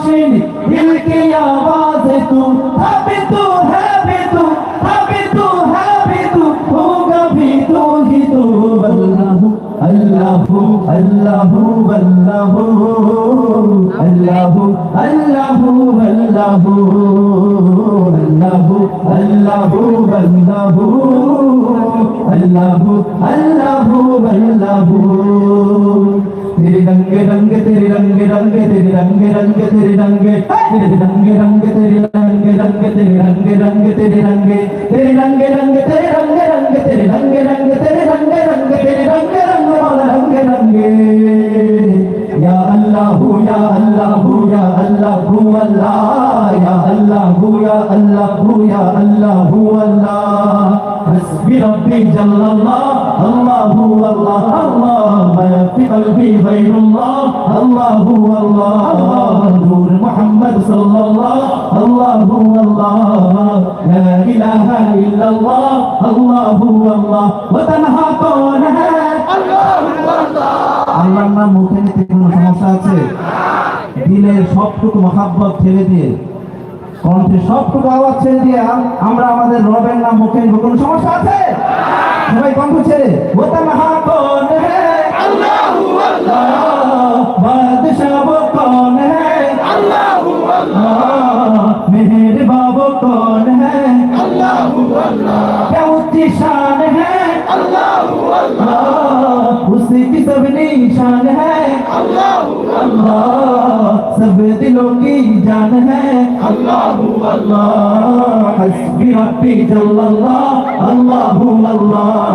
रोशनी दिल की आवाज तू अभी तू है भी तू अभी तू है भी तू होगा भी तू ही तू अल्लाह अल्लाह अल्लाह अल्लाह अल्लाह अल्लाह अल्लाह अल्लाह अल्लाह अल्लाह अल्लाह अल्लाह तेरे रंग रंग तेरे रंग रंग तेरे रंग रंग तेरे रंग तेरे रंग रंग तेरे रंग रंग तेरे रंग रंग तेरे रंग तेरे रंग रंग तेरे रंग रंग तेरे रंग रंग तेरे रंग रंग तेरे रंग रंग वाला रंग रंग या अल्लाह या अल्लाह या अल्लाह अल्लाह या अल्लाह या अल्लाह या अल्लाह अल्लाह بربي جل الله الله هو الله اللهم في قلبي غير الله الله هو الله نور محمد صلى الله الله هو الله لا إله إلا الله الله هو الله وتنهى كونه الله هو الله আল্লাহর নাম মুখে নিতে কোনো সমস্যা আছে দিলের সবটুকু মহাব্বত ছেড়ে দিয়ে কণ্ঠে সবটুকু আওয়াজ ছেড়ে দিয়ে আম- আমরা আমাদের রবের নাম মুখে নিব কোনো সমস্যা আছে সবাই কণ্ঠ ছেড়ে ওটা মহা কোন হে আল্লাহু আল্লাহ বাদশাহ वो कौन है अल्लाहु अल्लाह मेहर बाबो कौन है अल्लाहु अल्लाह क्या ऊंची शान है अल्लाहु अल्लाह उसकी सब निशान है अल्लाहु अल्लाह सब दिलों की जान है अल्लाहु अल्लाह हस्बी रब्बी जल्लल्लाह अल्लाहु अल्लाह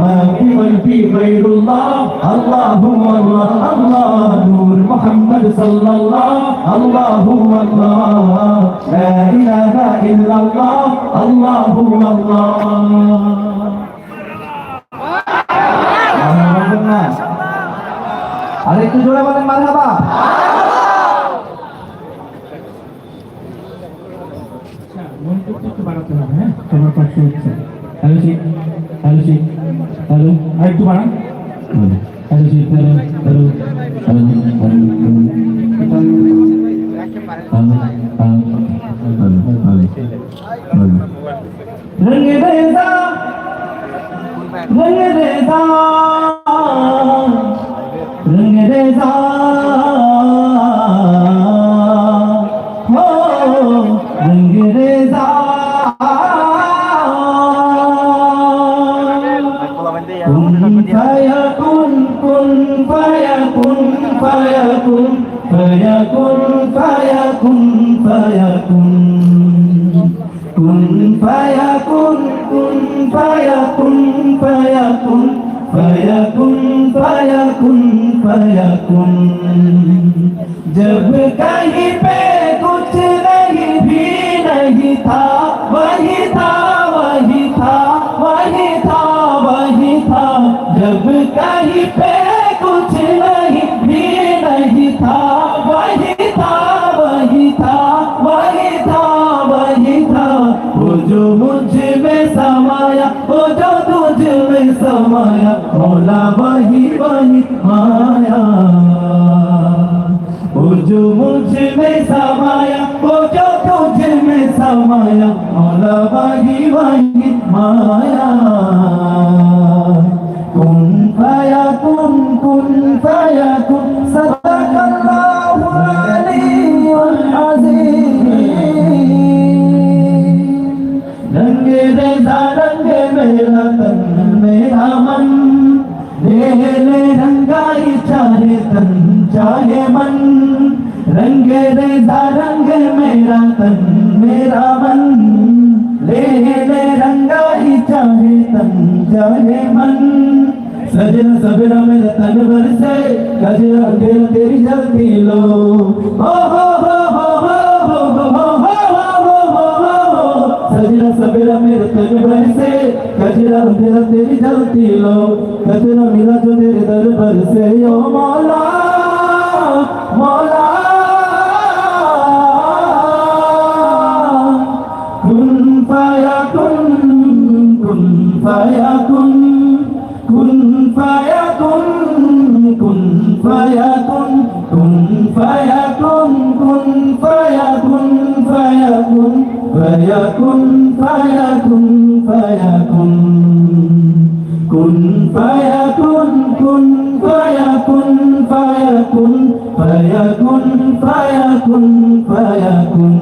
मा फी कल्बी गैरुल्लाह अल्लाहु अल्लाह अल्लाह नूर मोहम्मद सल्लल्लाह अल्लाहु अल्लाह ला इलाहा इल्लल्लाह अल्लाहु अल्लाह আর একটু জোরে বলেন মারহাবা। বাড়াতে হবে হ্যাঁ? তোমার পাশে হচ্ছে। হ্যালো ঠিক হ্যালো রেজা রঙ রেজা فيكن كن فيكن فيكن فيكن فيكن فيكن كن فيكن كن فيكن فيكن فيكن فيكن فيكن जब कहीं पे कुछ नहीं भी नहीं था जब कहीं पे कुछ नहीं भी नहीं था, वही था वही था वही था वही था। वो जो मुझमें समाया, वो जो तुझ में समाया, मौला वही वही माया वो जो मुझमें समाया, वो जो तुझ में समाया, मौला वही वही माया चाहे मन रंग रेजा रंग मेरा तन मेरा मन ले ले रंगा ही चाहे तन चाहे मन सजन सबरा मेरा तन भर से गजरा तेरा तेरी जलती लो हो हो हो हो हो हो हो हो हो हो हो सजरा सबेरा मेरे तन भर से गजरा तेरा तेरी जलती लो गजरा मिला जो तेरे दरबार से ओ मौला فيكن فيكن كن فيكن فيكن فيكن فيكن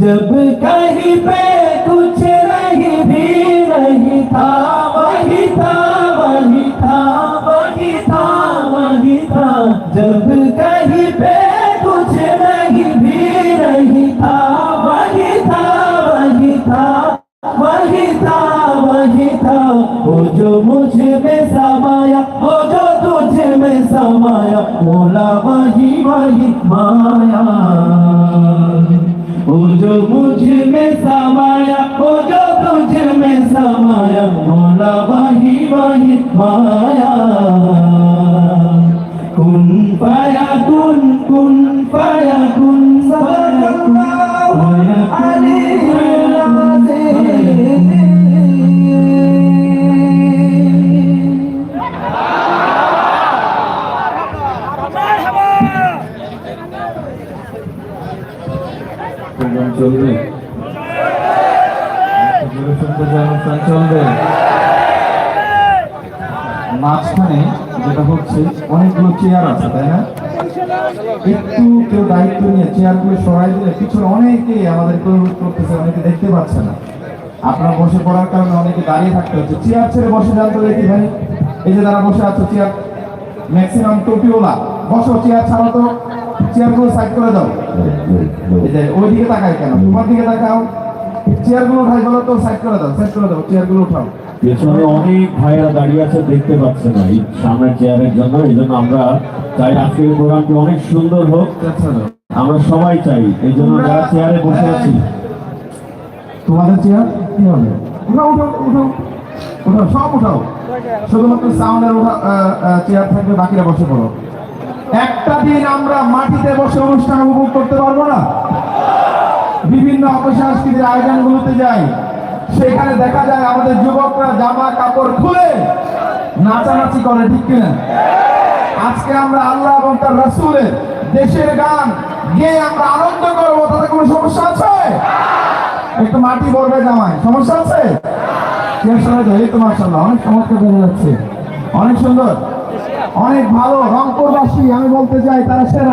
جب کہیں پہ کچھ نہیں بھی نہیں تھا وہی تھا وہی تھا وہی تھا وہی تھا جب کہیں پہ समाया मोला वही वही माया वो जो मुझ में समाया वो जो तुझ में समाया मोला वही वही माया চলবে চলবে মাঝখানে যেটা হচ্ছে, অনেকগুলো চেয়ার আছে, তাই না? একটু কেউ দায়িত্ব নিয়ে চেয়ারগুলো সরাই দিলে পিছনে অনেকেই আমাদের অনুরোধ করতেছে, অনেকে দেখতে পাচ্ছে না। আপনার বসে পড়ার কারণে অনেকে দাঁড়িয়ে থাকতে হচ্ছে। চেয়ার ছেড়ে বসে যান তো দেখি ভাই। এই যে যারা বসে আছে চেয়ার ম্যাক্সিমাম টুপিওলা বসো চেয়ার ছাড়া তো। চেয়ারগুলো সাইড করে দাও। ওই দিকে তাকাই কেন? তোমার দিকে তাকাও। চেয়ারগুলো উঠাই বলো তো সাইড করে দাও সাইড করে দাও চেয়ারগুলো উঠাও। পেছনে অনেক ভাইরা দাঁড়িয়ে আছে দেখতে পাচ্ছে না। এই সামনের চেয়ারের জন্য এই জন্য আমরা চাই আজকের প্রোগ্রামটি অনেক সুন্দর হোক। আচ্ছা আমরা সবাই চাই এই জন্য যারা চেয়ারে বসে আছি। তোমাদের চেয়ার কি হবে? উঠাও উঠাও উঠাও। উঠাও সব উঠাও। শুধুমাত্র সাউন্ডের চেয়ার থাকবে বাকিরা বসে পড়ো। একটা দিন আমরা মাটিতে বসে অনুষ্ঠান উপভোগ করতে পারব না। বিভিন্ন অপসংস্কৃতির আয়োজনগুলোতে যাই, সেখানে দেখা যায় আমাদের যুবকরা জামা কাপড় খুলে নাচানাচি করে, ঠিক কিনা? আজকে আমরা আল্লাহ এবং তার রাসূলের দেশের গান গিয়ে আমরা আনন্দ করব, তাতে কোনো সমস্যা আছে? একটু মাটি পড়বে জামায় সমস্যা আছে? এই তো মার্শাল্লাহ অনেক চমৎকার দেখা যাচ্ছে, অনেক সুন্দর। অনেক ভালো রংপুরবাসী আমি বলতে চাই তারা সেরা।